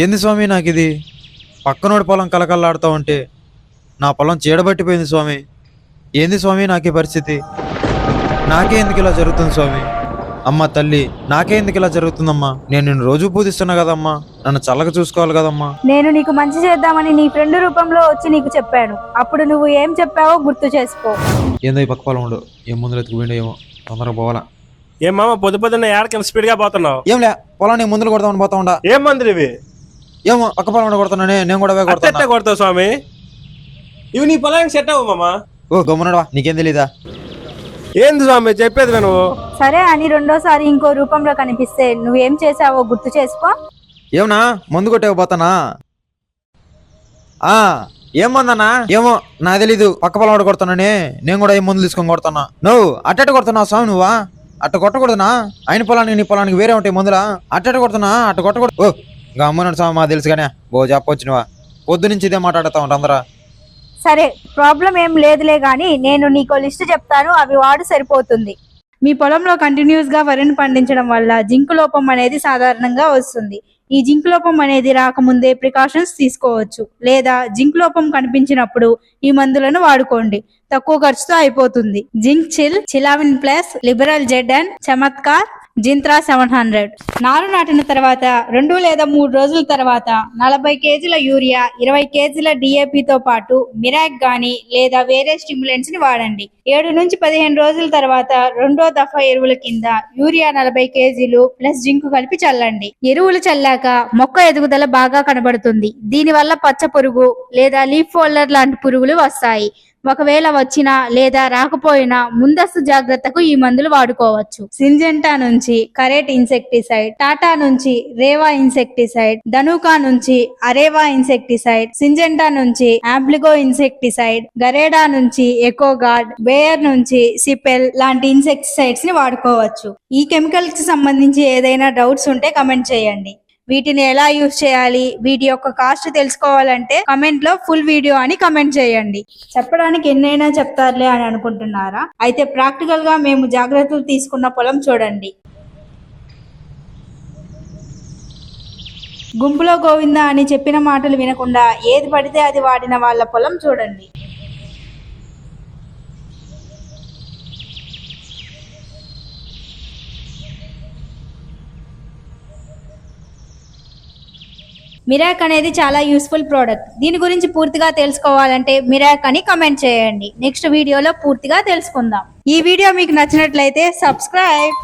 ఏంది స్వామి నాకు ఇది పక్కనోడి పొలం కలకల్లాడుతూ ఉంటే నా పొలం చీడబట్టిపోయింది స్వామి. ఏంది స్వామి నాకు ఈ పరిస్థితి? నాకే ఎందుకు ఇలా జరుగుతుంది స్వామి? అమ్మ తల్లి నాకే ఎందుకు ఇలా జరుగుతుందమ్మా? నేను నిన్ను రోజు పూజిస్తున్నా కదమ్మా. నన్ను చల్లగా చూసుకోవాలి కదమ్మా. నేను నీకు మంచి చేద్దామని నీ ఫ్రెండ్ రూపంలో వచ్చి నీకు చెప్పాను. అప్పుడు నువ్వు ఏం చెప్పావో గుర్తు చేసుకో. ఏందో ఈ పక్క పొలం ఉండు. ఏం ముందులు ఎత్తుకుపోయిండో ఏమో. తొందరగా పోవాలా. ఏం మామ పొద్దు పొద్దున్న ఏడకి స్పీడ్గా పోతున్నావు ఏంలే పొలాన్ని ముందులు కొడతామని పోతా ఉండా. ఏం మందులు ఇవి? ఏమో పక్క పొలం కొడుతున్నానే నేను కూడా కొడుతున్నా. కొడతావు స్వామి. ఇవి నీ పొలానికి సెట్ అవ్వు మామ ఓ గమ్మునడవా? నీకేం తెలీదా? ఏంది స్వామి చెప్పేది విను. సరే అని రెండోసారి ఇంకో రూపంలో కనిపిస్తే నువ్వేం చేసావో గుర్తు చేసుకో. ఏమన్నా? మందు కొట్టేవి పోతానా? ఆ ఏం మందన్నా? ఏమో నాకు తెలీదు. పక్క పొలం కొడుతున్నానే నేను కూడా ఏం మందులు తీసుకొని కొడుతున్నా. నువ్వు అట్టట కొడుతున్నావు స్వామి నువ్వా? అట్ట కొట్టకూడదునా? ఆయన పొలానికి నీ పొలానికి వేరే ఉంటాయి మందులా? అట్టట కొడుతున్నా? అట్ట కొట్టకూడదు. ఓ ఇక స్వామి మాకు తెలుసు కానీ ఓ చెప్పొచ్చు పొద్దు నుంచి ఇదే మాట్లాడుతా ఉంటా అందరా? సరే ప్రాబ్లం ఏం లేదులే గాని నేను నీకో లిస్ట్ చెప్తాను అవి వాడు సరిపోతుంది. మీ పొలంలో కంటిన్యూస్గా వరిని పండించడం వల్ల జింక్ లోపం అనేది సాధారణంగా వస్తుంది. ఈ జింక్ లోపం అనేది రాకముందే ప్రికాషన్స్ తీసుకోవచ్చు. లేదా జింక్ లోపం కనిపించినప్పుడు ఈ మందులను వాడుకోండి. తక్కువ ఖర్చుతో అయిపోతుంది. జింక్ చిల్ చిలావిన్ ప్లస్ లిబరల్ జెడ్ అండ్ చమత్కార్ జింత్రా సెవెన్ హండ్రెడ్. నారు నాటిన తర్వాత రెండు లేదా మూడు రోజుల తర్వాత నలభై కేజీల యూరియా ఇరవై కేజీల డిఏపితో తో పాటు మిరాక్ గాని లేదా వేరే స్టిమ్యులెంట్స్ని వాడండి. ఏడు నుంచి పదిహేను రోజుల తర్వాత రెండో దఫా ఎరువుల కింద యూరియా నలభై కేజీలు ప్లస్ జింక్ కలిపి చల్లండి. ఎరువులు చల్లాక మొక్క ఎదుగుదల బాగా కనబడుతుంది. దీనివల్ల పచ్చ పురుగు లేదా లీఫ్ ఫోల్డర్ లాంటి పురుగులు వస్తాయి. ఒకవేళ వచ్చినా లేదా రాకపోయినా ముందస్తు జాగ్రత్తకు ఈ మందులు వాడుకోవచ్చు. సింజెంటా నుంచి కరేట్ ఇన్సెక్టిసైడ్ టాటా నుంచి రేవా ఇన్సెక్టిసైడ్ ధనుకా నుంచి అరేవా ఇన్సెక్టిసైడ్ సింజెంటా నుంచి ఆంప్లిగో ఇన్సెక్టిసైడ్ గరేడా నుంచి ఎకోగార్డ్ బేయర్ నుంచి సిపెల్ లాంటి ఇన్సెక్టిసైడ్స్ని వాడుకోవచ్చు. ఈ కెమికల్స్కి సంబంధించి ఏదైనా డౌట్స్ ఉంటే కమెంట్ చేయండి. వీటిని ఎలా యూజ్ చేయాలి వీటి యొక్క కాస్ట్ తెలుసుకోవాలంటే కమెంట్లో ఫుల్ వీడియో అని కమెంట్ చేయండి. చెప్పడానికి ఎన్నైనా చెప్తారులే అని అనుకుంటున్నారా? అయితే ప్రాక్టికల్గా మేము జాగ్రత్తలు తీసుకున్న పొలం చూడండి. గుంపులో గోవింద అని చెప్పిన మాటలు వినకుండా ఏది పడితే అది వాడిన వాళ్ళ పొలం చూడండి. మిరాక్ అనేది చాలా యూస్ఫుల్ ప్రోడక్ట్ దీని గురించి పూర్తిగా తెలుసుకోవాలంటే మిరాక్ అని కమెంట్ చేయండి. నెక్స్ట్ వీడియోలో పూర్తిగా తెలుసుకుందాం. ఈ వీడియో మీకు నచ్చినట్లయితే సబ్స్క్రైబ్